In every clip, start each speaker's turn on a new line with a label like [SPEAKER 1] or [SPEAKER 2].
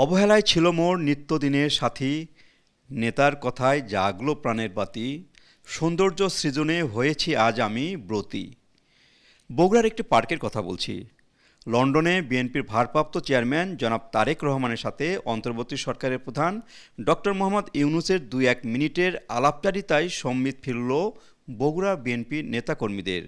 [SPEAKER 1] অবহেলায় ছিল মোর নিত্যদিনের সাথী। নেতার কথায় জাগলো প্রাণের বাতি। সৌন্দর্য সৃজনে হয়েছি আজ আমি ব্রতী। বগুড়ার একটি পার্কের কথা বলছি। লন্ডনে বিএনপির ভারপ্রাপ্ত চেয়ারম্যান জনাব তারেক রহমানের সাথে অন্তর্বর্তী সরকারের প্রধান ডক্টর মোহাম্মদ ইউনুসের দুই এক মিনিটের আলাপচারিতায় সম্মিত ফিরল বগুড়া বিএনপি নেতাকর্মীদের।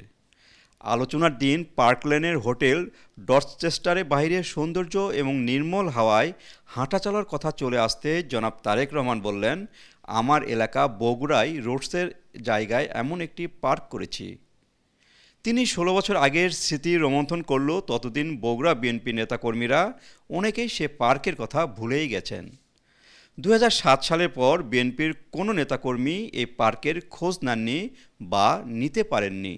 [SPEAKER 1] আলোচনার দিন পার্কলেনের হোটেল ডরচেস্টারে বাইরে সৌন্দর্য এবং নির্মল হাওয়ায় হাঁটা চলার কথা চলে আসতে জনাব তারেক রহমান বললেন, আমার এলাকা বগুড়ায় রোডসের জায়গায় এমন একটি পার্ক করেছি। তিনি ষোলো বছর আগের স্মৃতি রোমন্থন করল, ততদিন বগুড়া বিএনপি নেতাকর্মীরা অনেকেই সে পার্কের কথা ভুলেই গেছেন। দু হাজার সাত সালের পর বিএনপির কোনো নেতাকর্মী এই পার্কের খোঁজ নেননি বা নিতে পারেননি।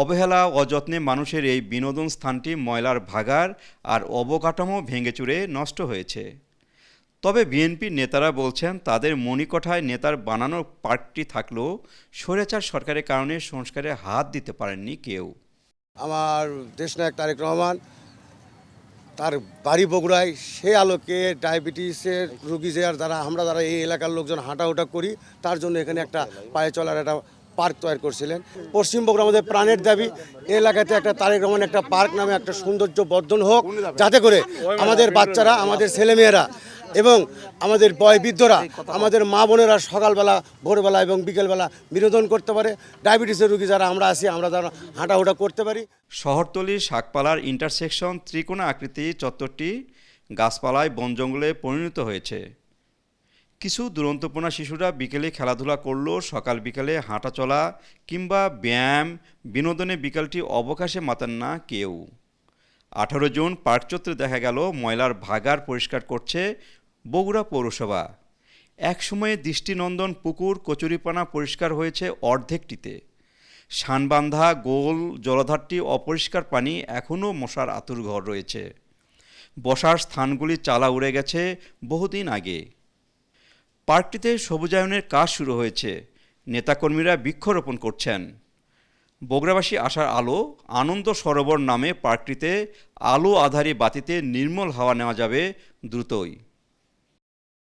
[SPEAKER 1] অবহেলা অযত্নে মানুষের এই বিনোদন স্থানটি ময়লার ভাগার আর অবকাঠামো ভেঙে চুরে নষ্ট হয়েছে। তবে বিএনপির নেতারা বলছেন, তাদের মণিকঠায় নেতার বানানো পার্কটি থাকলেও স্বৈরাচার সরকারের কারণে সংস্কারে হাত দিতে পারেননি কেউ।
[SPEAKER 2] আমার দেশনায়ক তারেক রহমান, তার বাড়ি বগুড়ায় সে আলোকে ডায়াবেটিসের রুগী যে আর যারা, আমরা যারা এই এলাকার লোকজন হাঁটাউটা করি, তার জন্য এখানে একটা পায়ে চলার একটা পার্ক তৈরি করছিলেন। পশ্চিম বগুড়া আমাদের প্রাণের দাবি এলাকাতে একটা তারেক রহমান একটা পার্ক নামে একটা সৌন্দর্য বর্ধন হোক, যাতে করে আমাদের বাচ্চারা, আমাদের ছেলেমেয়েরা এবং আমাদের বয়বৃদ্ধরা, আমাদের মা বোনেরা সকালবেলা, ভোরবেলা এবং বিকেলবেলা বিনোদন করতে পারে। ডায়াবেটিসের রুগী যারা আমরা আছি, আমরা যারা হাঁটাহুটা করতে পারি।
[SPEAKER 1] শহরতলি, শাকপালার ইন্টারসেকশন ত্রিকোণা আকৃতি, চত্বরটি গাছপালায় বন জঙ্গলে পরিণত হয়েছে। কিছু দুরন্তপনা শিশুরা বিকেলে খেলাধুলা করল, সকাল বিকালে হাঁটা চলা কিংবা ব্যায়াম, বিনোদনে বিকালটি অবকাশে মাতান না কেউ। আঠারো জুন পার্ক চত্বরে দেখা গেল, ময়লার ভাগার পরিষ্কার করছে বগুড়া পৌরসভা। একসময়ে দৃষ্টিনন্দন পুকুর, কচুরিপানা পরিষ্কার হয়েছে অর্ধেকটিতে। সানবান্ধা গোল, জলধারটি অপরিষ্কার পানি, এখনও মশার আতুর ঘর রয়েছে। বসার স্থানগুলি চালা উড়ে গেছে বহুদিন আগে। পার্কটিতে সবুজায়নের কাজ শুরু হয়েছে। নেতাকর্মীরা বৃক্ষরোপণ করছেন। বগুড়াবাসী আসার আলো, আনন্দ সরোবর নামে পার্কটিতে আলো আধারী বাতিতে নির্মল হাওয়া নেওয়া যাবে দ্রুতই।